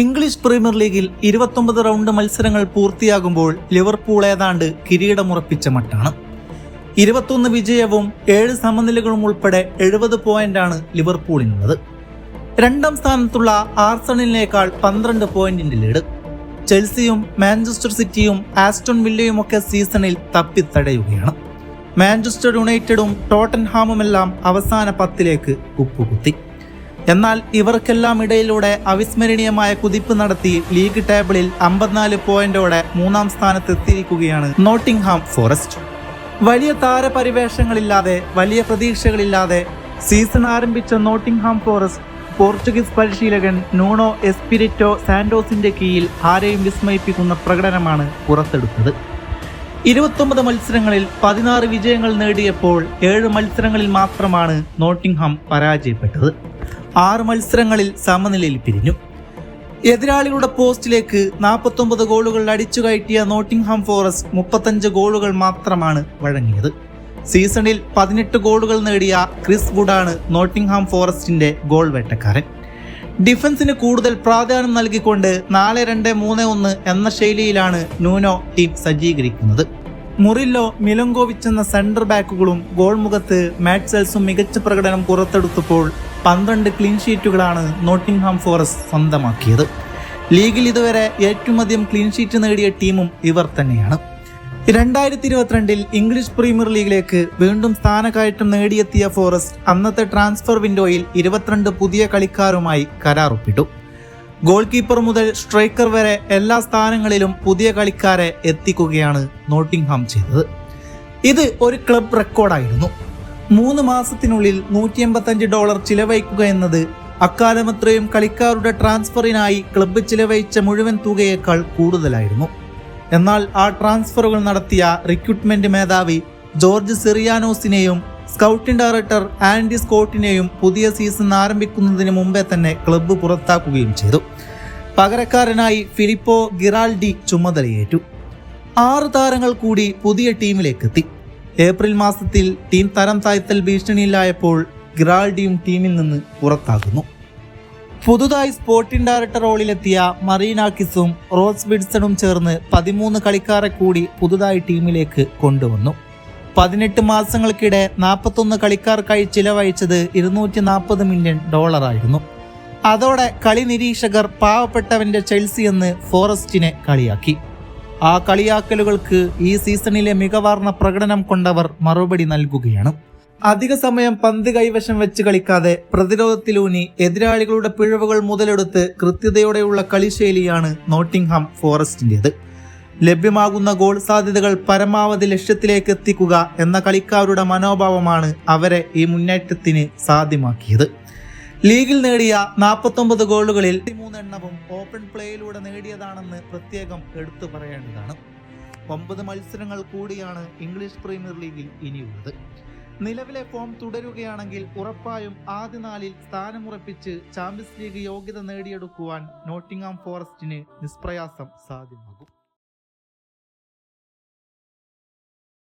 English premier ലീഗിൽ ഇരുപത്തൊമ്പത് round മത്സരങ്ങൾ പൂർത്തിയാകുമ്പോൾ ലിവർപൂൾ ഏതാണ്ട് കിരീടമുറപ്പിച്ച മട്ടാണ്. ഇരുപത്തൊന്ന് വിജയവും ഏഴ് സമനിലകളും ഉൾപ്പെടെ എഴുപത് പോയിന്റാണ് ലിവർപൂളിനുള്ളത്. രണ്ടാം സ്ഥാനത്തുള്ള ആർസണലിനേക്കാൾ പന്ത്രണ്ട് പോയിന്റിന്റെ ലീഡ്. ചെൽസിയും മാഞ്ചസ്റ്റർ സിറ്റിയും ആസ്റ്റൺ വില്ലയും ഒക്കെ സീസണിൽ തപ്പിത്തടയുകയാണ്. മാഞ്ചസ്റ്റർ യുണൈറ്റഡും ടോട്ടൻഹാമുമെല്ലാം അവസാന പത്തിലേക്ക് ഉപ്പുകുത്തി. എന്നാൽ ഇവർക്കെല്ലാം ഇടയിലൂടെ അവിസ്മരണീയമായ കുതിപ്പ് നടത്തി ലീഗ് ടേബിളിൽ അമ്പത്തിനാല് പോയിന്റോടെ മൂന്നാം സ്ഥാനത്തെത്തിയിരിക്കുകയാണ് നോട്ടിംഗ്ഹാം ഫോറസ്റ്റ്. വലിയ താരപരിവേഷങ്ങളില്ലാതെ വലിയ പ്രതീക്ഷകളില്ലാതെ സീസൺ ആരംഭിച്ച നോട്ടിംഗ്ഹാം ഫോറസ്റ്റ് പോർച്ചുഗീസ് പരിശീലകൻ നൂണോ എസ്പിരിറ്റോ സാന്റോസിന്റെ കീഴിൽ ആരെയും വിസ്മയിപ്പിക്കുന്ന പ്രകടനമാണ് പുറത്തെടുത്തത്. ഇരുപത്തൊമ്പത് മത്സരങ്ങളിൽ പതിനാറ് വിജയങ്ങൾ നേടിയപ്പോൾ ഏഴ് മത്സരങ്ങളിൽ മാത്രമാണ് നോട്ടിംഗ്ഹാം പരാജയപ്പെട്ടത്. ആറ് മത്സരങ്ങളിൽ സമനിലയിൽ പിരിഞ്ഞു. എതിരാളികളുടെ പോസ്റ്റിലേക്ക് നാൽപ്പത്തൊമ്പത് ഗോളുകൾ അടിച്ചു കയറ്റിയ നോട്ടിംഗ്ഹാം ഫോറസ്റ്റ് മുപ്പത്തഞ്ച് ഗോളുകൾ മാത്രമാണ് വഴങ്ങിയത്. സീസണിൽ പതിനെട്ട് ഗോളുകൾ നേടിയ ക്രിസ് വുഡാണ് നോട്ടിംഗ്ഹാം ഫോറസ്റ്റിന്റെ ഗോൾ വേട്ടക്കാരൻ. ഡിഫൻസിന് കൂടുതൽ പ്രാധാന്യം നൽകിക്കൊണ്ട് നാല് രണ്ട് മൂന്ന് ഒന്ന് എന്ന ശൈലിയിലാണ് നൂനോ ടീം സജ്ജീകരിക്കുന്നത്. മുറില്ലോ മിലങ്കോവിച്ച് എന്ന സെന്റർ ബാക്കുകളും ഗോൾ മുഖത്ത് മികച്ച പ്രകടനം പുറത്തെടുത്തപ്പോൾ പന്ത്രണ്ട് ക്ലീൻ ഷീറ്റുകളാണ് നോട്ടിംഗ്ഹാം ഫോറസ്റ്റ് സ്വന്തമാക്കിയത്. ലീഗിൽ ഇതുവരെ ഏറ്റവും അധികം ക്ലീൻ ഷീറ്റ് നേടിയ ടീമും ഇവർ തന്നെയാണ്. രണ്ടായിരത്തി ഇരുപത്തിരണ്ടിൽ ഇംഗ്ലീഷ് പ്രീമിയർ ലീഗിലേക്ക് വീണ്ടും സ്ഥാനക്കയറ്റം നേടിയെത്തിയ ഫോറസ്റ്റ് അന്നത്തെ ട്രാൻസ്ഫർ വിൻഡോയിൽ ഇരുപത്തിരണ്ട് പുതിയ കളിക്കാരുമായി കരാറൊപ്പിട്ടു. ഗോൾ കീപ്പർ മുതൽ സ്ട്രൈക്കർ വരെ എല്ലാ സ്ഥാനങ്ങളിലും പുതിയ കളിക്കാരെ എത്തിക്കുകയാണ് നോട്ടിംഗ്ഹാം ചെയ്തത്. ഇത് ഒരു ക്ലബ് റെക്കോർഡായിരുന്നു മൂന്ന് മാസത്തിനുള്ളിൽ നൂറ്റി എൺപത്തഞ്ച് ഡോളർ ചിലവഴിക്കുക എന്നത് അക്കാലമത്രയും കളിക്കാരുടെ ട്രാൻസ്ഫറിനായി ക്ലബ്ബ് ചിലവഴിച്ച മുഴുവൻ തുകയേക്കാൾ കൂടുതലായിരുന്നു. എന്നാൽ ആ ട്രാൻസ്ഫറുകൾ നടത്തിയ റിക്രൂട്ട്മെന്റ് മേധാവി ജോർജ് സെറിയാനോസിനെയും സ്കൗട്ടിംഗ് ഡയറക്ടർ ആൻഡി സ്കോട്ടിനെയും പുതിയ സീസൺ ആരംഭിക്കുന്നതിന് മുമ്പേ തന്നെ ക്ലബ്ബ് പുറത്താക്കുകയും ചെയ്തു. പകരക്കാരനായി ഫിലിപ്പോ ഗിറാൾഡി ചുമതലയേറ്റു. ആറ് താരങ്ങൾ കൂടി പുതിയ ടീമിലേക്കെത്തി. ഏപ്രിൽ മാസത്തിൽ ടീം തരം താഴ്ത്തൽ ഭീഷണിയിലായപ്പോൾ ഗിറാൾഡിയും ടീമിൽ നിന്ന് പുറത്താകുന്നു. പുതുതായി സ്പോർട്ടിംഗ് ഡയറക്ടർ റോളിലെത്തിയ മറീനാക്കിസും റോസ് വിഡ്സണും ചേർന്ന് പതിമൂന്ന് കളിക്കാരെ കൂടി പുതുതായി ടീമിലേക്ക് കൊണ്ടുവന്നു. പതിനെട്ട് മാസങ്ങൾക്കിടെ നാൽപ്പത്തൊന്ന് കളിക്കാർക്കായി ചിലവഴിച്ചത് ഇരുന്നൂറ്റി നാൽപ്പത് മില്യൺ ഡോളറായിരുന്നു. അതോടെ കളി നിരീക്ഷകർ പാവപ്പെട്ടവന്റെ ചെൽസി എന്ന് ഫോറസ്റ്റിനെ കളിയാക്കി. ആ കളിയാക്കലുകൾക്ക് ഈ സീസണിലെ മികവാർന്ന പ്രകടനം കൊണ്ടവർ മറുപടി നൽകുകയാണ്. അധിക സമയം പന്ത് കൈവശം വെച്ച് കളിക്കാതെ പ്രതിരോധത്തിലൂന്നി എതിരാളികളുടെ പിഴവുകൾ മുതലെടുത്ത് കൃത്യതയോടെയുള്ള കളിശൈലിയാണ് നോട്ടിംഗ്ഹാം ഫോറസ്റ്റിന്റെത്. ലഭ്യമാകുന്ന ഗോൾ സാധ്യതകൾ പരമാവധി ലക്ഷ്യത്തിലേക്ക് എത്തിക്കുക എന്ന കളിക്കാരുടെ മനോഭാവമാണ് അവരെ ഈ മുന്നേറ്റത്തിന് സാധ്യമാക്കിയത്. ലീഗിൽ നേടിയ നാൽപ്പത്തൊമ്പത് ഗോളുകളിൽ മൂന്നെണ്ണവും ഓപ്പൺ പ്ലേയിലൂടെ നേടിയതാണെന്ന് പ്രത്യേകം എടുത്തു പറയേണ്ടതാണ്. ഒമ്പത് മത്സരങ്ങൾ കൂടിയാണ് ഇംഗ്ലീഷ് പ്രീമിയർ ലീഗിൽ ഇനിയുള്ളത്. നിലവിലെ ഫോം തുടരുകയാണെങ്കിൽ ഉറപ്പായും ആദ്യ നാലിൽ സ്ഥാനമുറപ്പിച്ച് ചാമ്പ്യൻസ് ലീഗ് യോഗ്യത നേടിയെടുക്കുവാൻ നോട്ടിംഗ്ഹാം ഫോറസ്റ്റിന് നിഷ്പ്രയാസം സാധ്യമാകും.